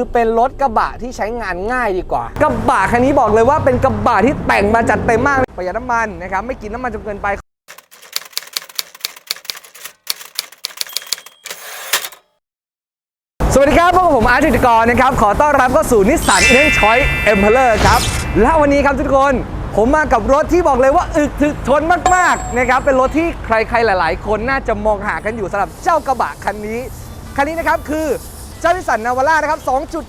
คือเป็นรถกระบะที่ใช้งานง่ายดีกว่า กระบะคันนี้บอกเลยว่าเป็นกระบะที่แต่งมาจัดเต็มมากประหยัดน้ำมันนะครับไม่กินน้ำมันจนเกินไป สวัสดีครับพวกบผมอาร์ตธิติกรนะครับขอต้อนรับเข้าสู่นิสสันเอ็นชอยเอ็มเพลเลอร์ครับและวันนี้ครับทุกคน ผมมากับรถที่บอกเลยว่าอึดถึกทนมากๆนะครับเป็นรถที่ใครๆหลาย ๆ คนน่าจะมองหากันอยู่สำหรับเจ้ากระบะคันนี้คันนี้นะครับคือ เจ้านิสสันนาวาร่านะครับ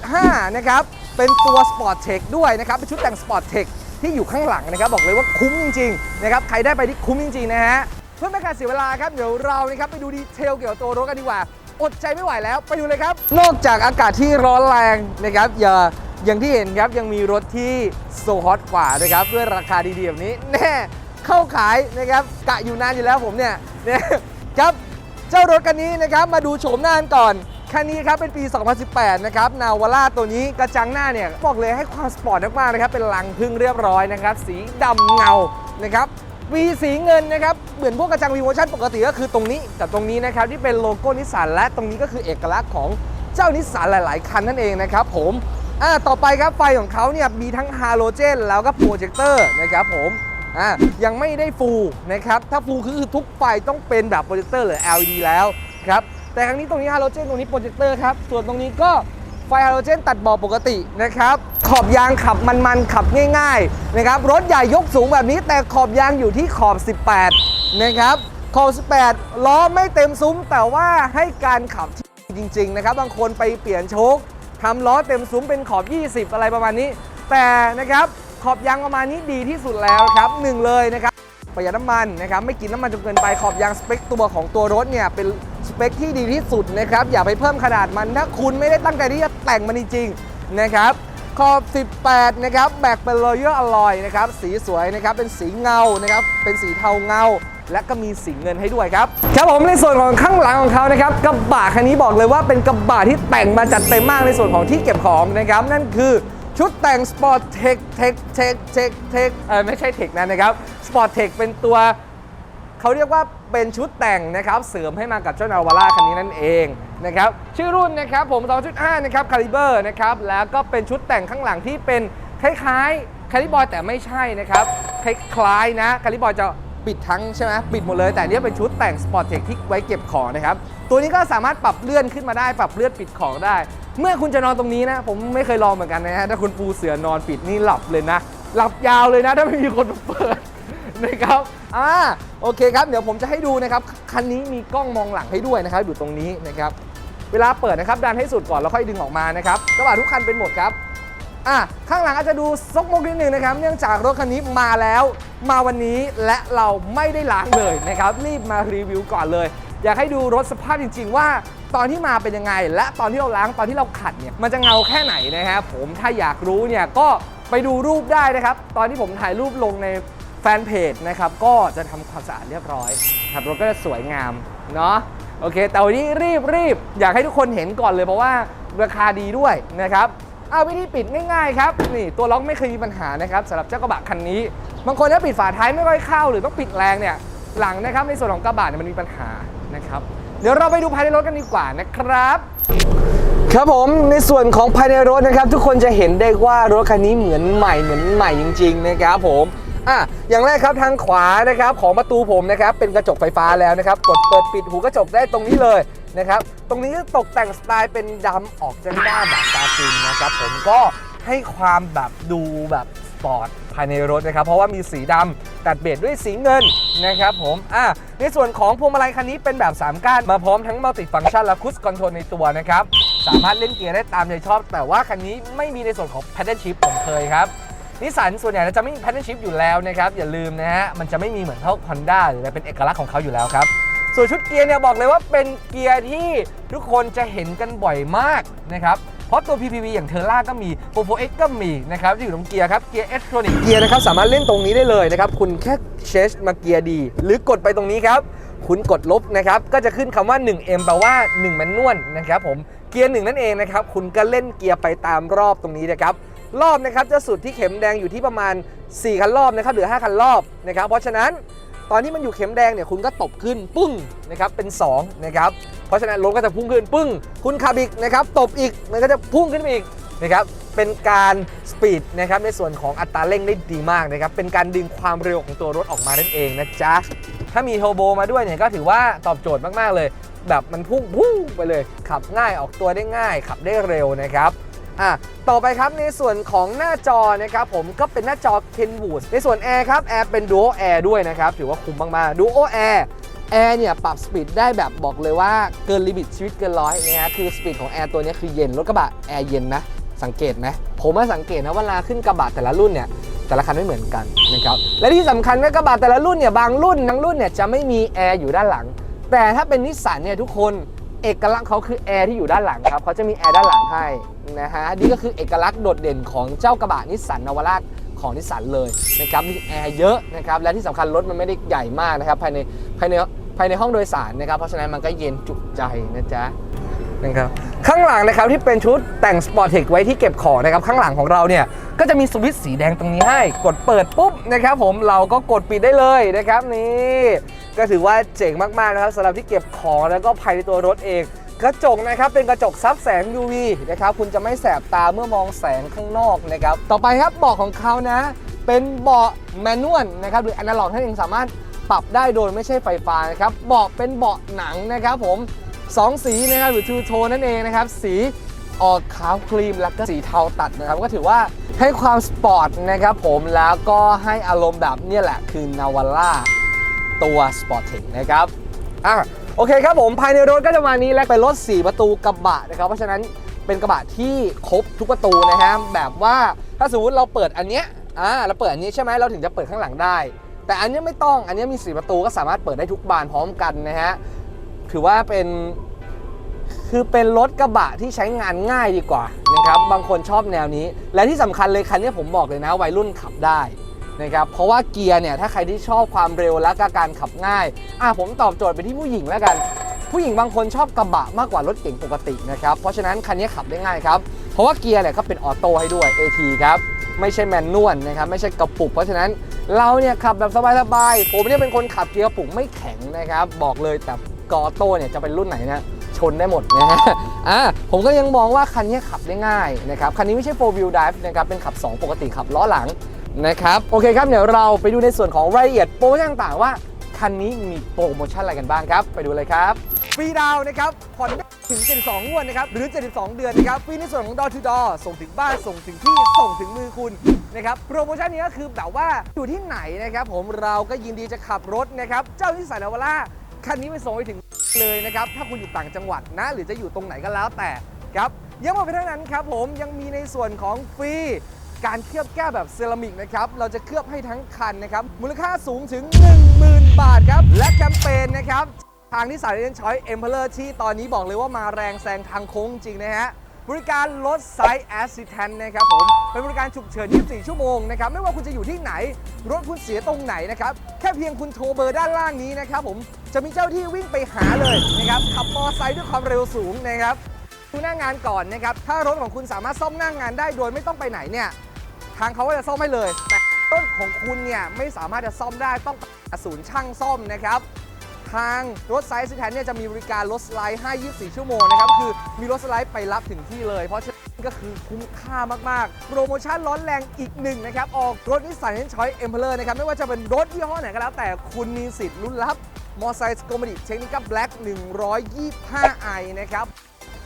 2.5 นะครับ เป็นตัวสปอร์ตเทคด้วยนะครับ เป็นชุดแต่งสปอร์ตเทคที่อยู่ข้างหลังนะครับ บอกเลยว่าคุ้มจริงๆนะครับ ใครได้ไปที่คุ้มจริงๆนะฮะ เพื่อไม่ให้การเสียเวลาครับ เดี๋ยวเรานะครับไปดูดีเทลเกี่ยวกับตัวรถกันดีกว่า อดใจไม่ไหวแล้ว ไปดูเลยครับ นอกจากอากาศที่ร้อนแรงนะครับอย่าอย่างที่เห็นครับยังมีรถที่โซฮอตกว่านะครับด้วยราคาดีๆแบบนี้แน่เข้าขายนะครับกะอยู่นานอยู่แล้วผมเนี่ยนี่ยครับเจ้ารถคันนี้นะครับมาดูโฉมหน้ากันก่อน คันนี้ครับเป็นปี 2018 นะครับนาวาร่าตัวนี้กระจังหน้าเนี่ยบอกเลยให้ความสปอร์ตมากๆนะครับเป็นลังพึ่งเรียบร้อยนะครับ สีดำเงานะครับวีสีเงินนะครับเหมือนพวกกระจังวีโวชั่นปกติก็คือตรงนี้กับตรงนี้นะครับที่เป็นโลโก้นิสสันและตรงนี้ก็คือเอกลักษณ์ของเจ้านิสสันหลาย ๆ คันนั่นเองนะครับผมอ่าต่อไปครับไฟของเขาเนี่ยมีทั้งฮาโลเจนแล้วก็โปรเจคเตอร์นะครับผมอะยังไม่ได้ฟูลนะครับถ้าฟูลคือทุกไฟต้องเป็นแบบโปรเจคเตอร์หรือ LED แล้วครับ แต่ครั้งนี้ตรงนี้ฮาโลเจนตรงนี้โปรเจคเตอร์ครับ ส่วนตรงนี้ก็ไฟฮาโลเจนตัดบาะปกตินะครับ ขอบยางขับมันๆขับง่ายๆนะครับ รถใหญ่ยกสูงแบบนี้ แต่ขอบยางอยู่ที่ขอบ 18 นะครับ ขอบ 18 ล้อไม่เต็มซุ้ม แต่ว่าให้การขับที่จริง ๆ นะครับ บางคนไปเปลี่ยนโชคทำล้อเต็มซุ้มเป็นขอบ 20 อะไรประมาณนี้ แต่นะครับขอบยางประมาณนี้ดีที่สุดแล้วครับหนึ่งเลยนะครับประหยัดน้ำมันนะครับไม่กินน้ำมันจนเกินไปขอบยางสเปคตัวของตัวรถเนี่ยเป็น เปคที่ดีที่สุดนะครับ อย่าไปเพิ่มขนาดมันถ้าคุณไม่ได้ตั้งใจที่จะแต่งมันจริงๆนะครับขอบ 18 นะครับแบกเป็นรอยัลอลอยนะครับ สีสวยนะครับ เป็นสีเงานะครับ เป็นสีเทาเงา และก็มีสีเงินให้ด้วยครับ ครับผมในส่วนของข้างหลังของเขานะครับ กระบะคันนี้บอกเลยว่าเป็นกระบะที่แต่งมาจัดเต็มมากในส่วนของที่เก็บของนะครับ นั่นคือชุดแต่งสปอร์ตเทคเทคเทคเทคเทคเออไม่ใช่เทคนะนะครับสปอร์ตเทคเป็นตัว เขาเรียกว่าเป็นชุดแต่งนะครับเสริมให้มากับเจ้านาวาร่าคันนี้นั่นเองนะครับชื่อรุ่นนะครับผม2.5นะครับคาลิเบอร์นะครับแล้วก็เป็นชุดแต่งข้างหลังที่เป็นคล้ายๆคาลิบอยแต่ไม่ใช่นะครับคล้ายๆนะคาลิบอยจะปิดทั้งใช่ไหมปิดหมดเลยแต่อันนี้เป็นชุดแต่งสปอร์ตเทคที่ไว้เก็บของนะครับตัวนี้ก็สามารถปรับเลื่อนขึ้นมาได้ปรับเลื่อนปิดของได้ เมื่อคุณจะนอนตรงนี้นะ ผมไม่เคยลองเหมือนกันนะฮะถ้าคุณปูเสือนอนปิดนี่หลับเลยนะ หลับยาวเลยนะ ถ้าไม่มีคนเปิด นะครับอ่าโอเคครับ เดี๋ยวผมจะให้ดูนะครับ คันนี้มีกล้องมองหลังให้ด้วยนะครับ อยู่ตรงนี้นะครับ เวลาเปิดนะครับดันให้สุดก่อนแล้วค่อยดึงออกมานะครับกระบะทุกคันเป็นหมดครับอะข้างหลังอาจจะดูซกมกนิดนึงนะครับ เนื่องจากรถคันนี้มาแล้ว มาวันนี้และเราไม่ได้ล้างเลยนะครับ รีบมารีวิวก่อนเลย อยากให้ดูรถสภาพจริง ๆ ว่าตอนที่มาเป็นยังไง และตอนที่เราล้างตอนที่เราขัดเนี่ยมันจะเงาแค่ไหนนะครับผมถ้าอยากรู้เนี่ยก็ไปดูรูปได้นะครับ ตอนที่ผมถ่ายรูปลงใน แฟนเพจนะครับก็จะทำความสะอาดเรียบร้อยครับรถก็จะสวยงามเนาะโอเค แต่วันนี้รีบรีบอยากให้ทุกคนเห็นก่อนเลยเพราะว่าราคาดีด้วยนะครับเอาวิธีปิดง่ายๆครับนี่ตัวล็อกไม่เคยมีปัญหานะครับสำหรับเจ้ากระบะคันนี้ บางคนถ้าปิดฝาท้ายไม่ค่อยเข้า หรือต้องปิดแรงเนี่ยหลังนะครับในส่วนของกระบะเนี่ยมันมีปัญหานะครับเดี๋ยวเราไปดูภายในรถกันดีกว่านะครับ ครับผมในส่วนของภายในรถนะครับ ทุกคนจะเห็นได้ว่ารถคันนี้เหมือนใหม่เหมือนใหม่จริง ๆ นะครับผม อะอย่างแรกครับทางขวานะครับของประตูผมนะครับเป็นกระจกไฟฟ้าแล้วนะครับกดเปิดปิดหูกระจกได้ตรงนี้เลยนะครับตรงนี้ตกแต่งสไตล์เป็นดำออกจากด้าแบบตาฟินนะครับผมก็ให้ความแบบดูแบบสปอร์ตภายในรถนะครับ เพราะว่ามีสีดำตัดเบสด้วยสีเงินนะครับผมอะในส่วนของพวงมาลัยคันนี้เป็นแบบ 3 ก้าน มาพร้อมทั้งมัลติฟัง c t ชันและคุชคอนโทรลในตัวนะครับ สามารถเล่นเกียร์ได้ตามใจชอบ แต่ว่าคันนี้ไม่มีในส่วนของ paddle shift ผมเคยครับ นิสสันส่วนใหญ่จะไม่มี paddle shift อยู่แล้วนะครับ อย่าลืมนะฮะ มันจะไม่มีเหมือนเท่า Honda หรืออะไรเป็นเอกลักษณ์ของเขาอยู่แล้วครับ ส่วนชุดเกียร์เนี่ยบอกเลยว่าเป็นเกียร์ที่ทุกคนจะเห็นกันบ่อยมากนะครับเพราะตัว PPV อย่างเทอร่าก็มี p o 4 X ก็มีนะครับที่อยู่ตรงเกียร์ครับ เกียร์ Electronic เกียร์นะครับ สามารถเล่นตรงนี้ได้เลยนะครับ คุณแค่เชสมาเกียร์ดี หรือกดไปตรงนี้ครับ คุณกดลบนะครับ ก็จะขึ้นคำว่า 1M แปลว่า 1 แมนนวลนะครับผม เกียร์หนึ่งนั่นเองนะครับ คุณก็เล่นเกียร์ไปตามรอบตรงนี้นะครับ รอบนะครับจะสุดที่เข็มแดงอยู่ที่ประมาณ 4 คันรอบนะครับหรือ 5 คันรอบนะครับ เพราะฉะนั้นตอนที่มันอยู่เข็มแดงเนี่ยคุณก็ตบขึ้นปึ้งนะครับเป็น2นะครับเพราะฉะนั้นรถก็จะพุ่งขึ้นปึ้ง คุณขับอีกนะครับตบอีกมันก็จะพุ่งขึ้นไปอีกนะครับเป็นการสปีดนะครับในส่วนของอัตราเร่งได้ดีมากนะครับเป็นการดึงความเร็วของตัวรถออกมานั่นเองนะจ๊ะถ้ามีเทอร์โบมาด้วยเนี่ยก็ถือว่าตอบโจทย์มากๆเลย แบบมันพุ่งพุ่งไปเลย ขับง่ายออกตัวได้ง่าย ขับได้เร็วนะครับ อะต่อไปครับในส่วนของหน้าจอนะครับผมก็เป็นหน้าจอ Kenwood ในส่วนแอร์ครับแอร์เป็น Dual Air ด้วยนะครับ ถือว่าคุ้มมากๆ Dual Air แอร์เนี่ยปรับสปีดได้แบบบอกเลยว่าเกินลิมิตชีวิตเกินร้อยนะฮะคือสปีดของแอร์ตัวนี้คือเย็นรถกระบะแอร์เย็นนะ สังเกตไหมผมมาสังเกตนะเวลาขึ้นกระบะแต่ละรุ่นเนี่ยแต่ละคันไม่เหมือนกันนะครับและที่สำคัญนะกระบะแต่ละรุ่นเนี่ยบางรุ่นบางรุ่นเนี่ยจะไม่มีแอร์อยู่ด้านหลัง แต่ถ้าเป็นนิสสันเนี่ยทุกคน เอกลักษณ์เขาคือแอร์ที่อยู่ด้านหลังครับเขาจะมีแอร์ด้านหลังให้นะฮะนี่ก็คือเอกลักษณ์โดดเด่นของเจ้ากระบะนิสสันนวราชของนิสสันเลยนะครับมีแอร์เยอะนะครับและที่สำคัญรถมันไม่ได้ใหญ่มากนะครับภายในภายในภายในห้องโดยสารนะครับเพราะฉะนั้นมันก็เย็นจุใจนะจ๊ะ นะครับข้างหลังนะครับที่เป็นชุดแต่งสปอร์ตเทคไว้ที่เก็บของนะครับข้างหลังของเราเนี่ยก็จะมีสวิตช์สีแดงตรงนี้ให้ กดเปิดปุ๊บนะครับผมเราก็กดปิดได้เลยนะครับนี่ก็ถือว่าเจ๋งมากๆนะครับสำหรับที่เก็บของแล้วก็ภายในตัวรถเอง กระจกนะครับเป็นกระจกซับแสง UV นะครับคุณจะไม่แสบตาเมื่อมองแสงข้างนอกนะครับต่อไปครับเบาะของเขานะ เป็นเบาะแมนนวลนะครับหรืออนาล็อกท่านเองสามารถปรับได้โดยไม่ใช่ไฟฟ้านะครับเบาะเป็นเบาะหนังนะครับผม สองสีนะครับหรือทูโทนนั่นเองนะครับ สีออกขาวครีมแล้วก็สีเทาตัดนะครับ ก็ถือว่าให้ความสปอร์ตนะครับผมแล้วก็ให้อารมณ์แบบเนี่ยแหละคือนาวาร่าตัวสปอร์ตเทคนะครับอะโอเคครับผมภายในรถก็จะมานี้และเป็นรถ 4 ประตูกระบะนะครับ เพราะฉะนั้นเป็นกระบะที่ครบทุกประตูนะฮะแบบว่าถ้าสมมติเราเปิดอันเนี้ยอ่าเราเปิดอันนี้ใช่ไหมเราถึงจะเปิดข้างหลังได้ แต่อันเนี้ยไม่ต้องอันเนี้ยมี 4 ประตูก็สามารถเปิดได้ทุกบานพร้อมกันนะฮะ ถือว่าเป็นคือเป็นรถกระบะที่ใช้งานง่ายดีกว่านะครับบางคนชอบแนวนี้ และที่สำคัญเลยคันนี้ผมบอกเลยนะวัยรุ่นขับได้นะครับเพราะว่าเกียร์เนี่ยถ้าใครที่ชอบความเร็วและกการขับง่ายอะผมตอบโจทย์ไปที่ผู้หญิงแล้วกัน ผู้หญิงบางคนชอบกระบะมากกว่ารถเก๋งปกตินะครับเพราะฉะนั้นคันนี้ขับได้ง่ายครับเพราะว่าเกียร์เนี่ยก็เป็นออโต้ให้ด้วย AT ครับไม่ใช่แมนนวลนะครับไม่ใช่กระปุก เพราะฉะนั้นเราเนี่ยขับแบบสบายๆผมเนี่ยเป็นคนขับเกียร์กระปุกไม่แข็งนะครับบอกเลยแต่ กอโต้เนี่ยจะเป็นรุ่นไหนนะชนได้หมดนะฮะอ่าผมก็ยังมองว่าคันนี้ขับได้ง่ายนะครับ คันนี้ไม่ใช่4 wheel drive นะครับ เป็นขับ 2 ปกติขับล้อหลังนะครับ โอเคครับ เดี๋ยวเราไปดูในส่วนของรายละเอียดโปรโมชั่นต่างๆว่า คันนี้มีโปรโมชั่นอะไรกันบ้างครับ ไปดูเลยครับฟรีดาวนะครับผ่อนได้ถึง 72 งวดนะครับ หรือ 72 เดือนนะครับฟรีในส่วนของดอทูดอส่งถึงบ้าน ส่งถึงที่ ส่งถึงมือคุณนะครับ โปรโมชั่นนี้ก็คือแบบว่าอยู่ที่ไหนนะครับ ผมเราก็ยินดีจะขับรถนะครับ เจ้านิสสันนาวาร่า คันนี้ไปส่งไปถึงเลยนะครับ ถ้าคุณอยู่ต่างจังหวัดนะ หรือจะอยู่ตรงไหนก็แล้วแต่ครับยังไม่เพียงเท่านั้นครับผมยังมีในส่วนของฟรีการเคลือบแก้วแบบเซรามิกนะครับ เราจะเคลือบให้ทั้งคันนะครับ มูลค่าสูงถึง 10,000 บาทครับ และแคมเปญนะครับ ทางนิสสันเรนชอยเอ็มเพลเลอร์ที่ตอนนี้บอกเลยว่ามาแรงแซงทางโค้งจริงนะฮะ บริการลดไซส์แอสซิ a n นนะครับผม เป็นบริการฉุกเฉิน 24 ชั่วโมงนะครับ ไม่ว่าคุณจะอยู่ที่ไหน รถคุณเสียตรงไหนนะครับ แค่เพียงคุณโทรเบอร์ด้านล่างนี้นะครับผม จะมีเจ้าที่วิ่งไปหาเลยนะครับขับมอไซค์ด้วยความเร็วสูงนะครับดูหน้างานก่อนนะครับถ้ารถของคุณสามารถซ่อมหน้างานได้โดยไม่ต้องไปไหนเนี่ยทางเขาก็จะซ่อมให้เลยแต่รถของคุณเนี่ยไม่สามารถจะซ่อมได้ต้องศูนย์ช่างซ่อมนะครับทางรถไซส์ซิแทนเนี่ยจะมีบริการรถสไลด์ให้24 ชั่วโมงนะครับคือมีรถสไลด์ไปรับถึงที่เลย เพราะฉะนั้นก็คือคุ้มค่ามากๆ โปรโมชั่นร้อนแรงอีกหนึ่งนะครับ ออกรถนิสสันเฮนชอยเอ็มเพลอร์นะครับ ไม่ว่าจะเป็นรถยี่ห้อไหนก็แล้วแต่คุณมีสิทธิ์ลุ้นรับ มอไซค์โกมดิเทคนิคแบล็ก 125i นะครับ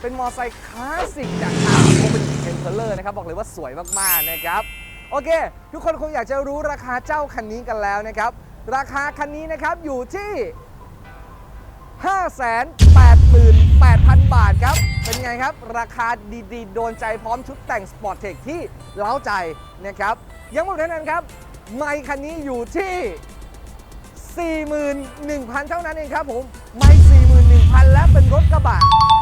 เป็นมอไซค์คลาสสิกจากทางโคเป็นเอ็นเทอร์นะครับ บอกเลยว่าสวยมาก ๆ นะครับ โอเค ทุกคนคงอยากจะรู้ราคาเจ้าคันนี้กันแล้วนะครับ ราคาคันนี้นะครับอยู่ที่ 588,000 บาทครับ เป็นไงครับ ราคาดีๆ โดนใจพร้อมชุดแต่งสปอร์ตเทคที่เล้าใจนะครับ ยังไม่หมดเท่านั้นครับ ไมค์คันนี้อยู่ที่ 41,000 เท่านั้นเองครับผม ไม่ 41,000 และเป็นรถกระบะ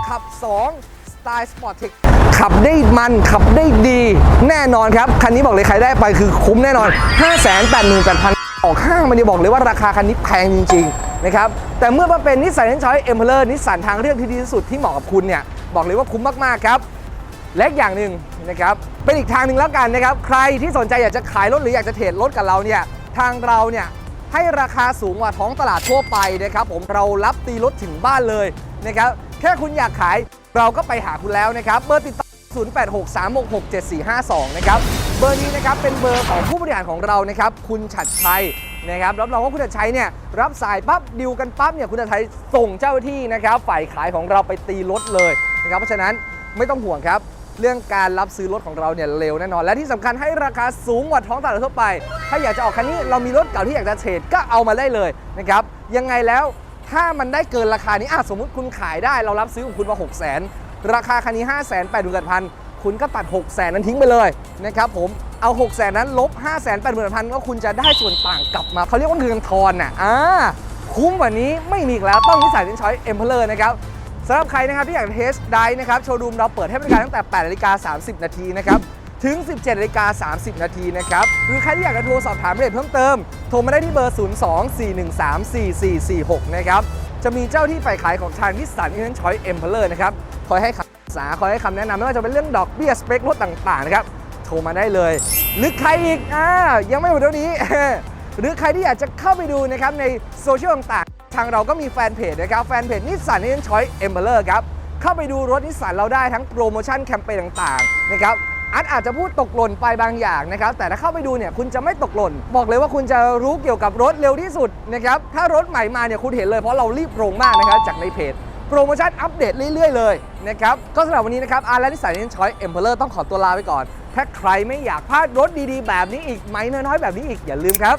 ขับ 2 สไตล์สปอร์ตเทคขับได้มันขับได้ดี แน่นอนครับ คันนี้บอกเลยใครได้ไปคือคุ้มแน่นอน 588,000 ออกห้างมันจะบอกเลยว่าราคาคันนี้แพงจริง ๆ นะครับ แต่เมื่อมาเป็นนิสสันเซนชอยเอ็มเพลอร์นิสสันทางเลือกที่ดีที่สุดที่เหมาะกับคุณเนี่ย บอกเลยว่าคุ้มมาก ๆ ครับและอย่างหนึ่งนะครับเป็นอีกทางหนึ่งแล้วกันนะครับ ใครที่สนใจอยากจะขายรถหรืออยากจะเทรดรถกับเราเนี่ยทางเราเนี่ย ให้ราคาสูงกว่าท้องตลาดทั่วไปนะครับผมเรารับตีรถถึงบ้านเลยนะครับแค่คุณอยากขายเราก็ไปหาคุณแล้วนะครับเบอร์ติดต่อ0863667452 นะครับ เบอร์นี้นะครับเป็นเบอร์ของผู้บริหารของเรานะครับ คุณฉัดชัยนะครับรับรองว่าคุณฉัดชัยเนี่ยรับสายปั๊บดิวกันปั๊บเนี่ยคุณฉัดชัยส่งเจ้าหน้าที่นะครับ ฝ่ายขายของเราไปตีรถเลยนะครับ เพราะฉะนั้นไม่ต้องห่วงครับ เรื่องการรับซื้อรถของเราเนี่ยเร็วแน่นอน และที่สำคัญให้ราคาสูงกว่าท้องตลาดทั่วไป ถ้าอยากจะออกคันนี้เรามีรถเก่าที่อยากจะเทรดก็เอามาได้เลยนะครับยังไงแล้วถ้ามันได้เกินราคานี้อะสมมุติคุณขายได้เรารับซื้อของคุณมา 6 0 0 0 0 0 ราคาคันนี้ 5 8 0 0 0 0พันคุณก็ตัด 6 0 0 0 0 0 นั้นทิ้งไปเลยนะครับผมเอา 6 0 0 0 0 0 นั้นลบ 5 8 0 0 0 0พันก็คุณจะได้ส่วนต่างกลับมาเขาเรียกว่าเงินทอนน่ะอ่าคุ้มกว่านี้ไม่มีอีกแล้วต้องนิสสันเชอยเอ็มเพลอร์นะครับ สำหรับใครนะครับที่อยากเทสได้นะครับโชว์รูมเราเปิดให้บริการตั้งแต่8นาฬิกา30 นาทีนะครับถึง 17นาฬิกา30 นาทีนะครับหรือใครที่อยากจะโทรสอบถามรายละเอียดเพิ่มเติม โทรมาได้ที่เบอร์ 02-413-4446 นะครับจะมีเจ้าที่ฝ่ายขายของทางนิสสันอินเทนชอยเอ็มเพลเลอร์นะครับคอยให้คำปรึกษาคอยให้คำแนะนำไม่ว่าจะเป็นเรื่องดอกเบี้ยสเปครถต่างๆนะครับโทรมาได้เลย หรือใครอีกอ่ายังไม่หมดเท่านี้ หรือใครที่อยากจะเข้าไปดูนะครับในโซเชียลต่าง ทางเราก็มีแฟนเพจนะครับ แฟนเพจนิสสันอินเทนชอยเอ็มเพลเลอร์ครับ เข้าไปดูรถนิสสันเราได้ทั้งโปรโมชั่นแคมเปญต่างๆนะครับอัดอาจจะพูดตกหล่นไปบางอย่างนะครับ แต่ถ้าเข้าไปดูเนี่ยคุณจะไม่ตกหล่น บอกเลยว่าคุณจะรู้เกี่ยวกับรถเร็วที่สุดนะครับ ถ้ารถใหม่มาเนี่ยคุณเห็นเลยเพราะเรารีบลงมากนะครับจากในเพจโปรโมชั่นอัปเดตเรื่อยๆเลยนะครับ ก็สำหรับวันนี้นะครับอาร์และนิสสันเนชอยเอ็มเพลเลอร์ต้องขอตัวลาไปก่อน ถ้าใครไม่อยากพลาดรถดีๆ แบบนี้อีกไหมน้อยๆแบบนี้อีกอย่าลืมครับ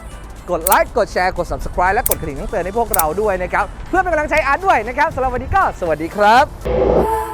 กดไลค์กดแชร์กด subscribe และกดกระดิ่งแจ้งเตือนให้พวกเราด้วยนะครับ เพื่อเป็นกำลังใจอาร์ตด้วยนะครับสำหรับวันนี้ก็สวัสดีครับ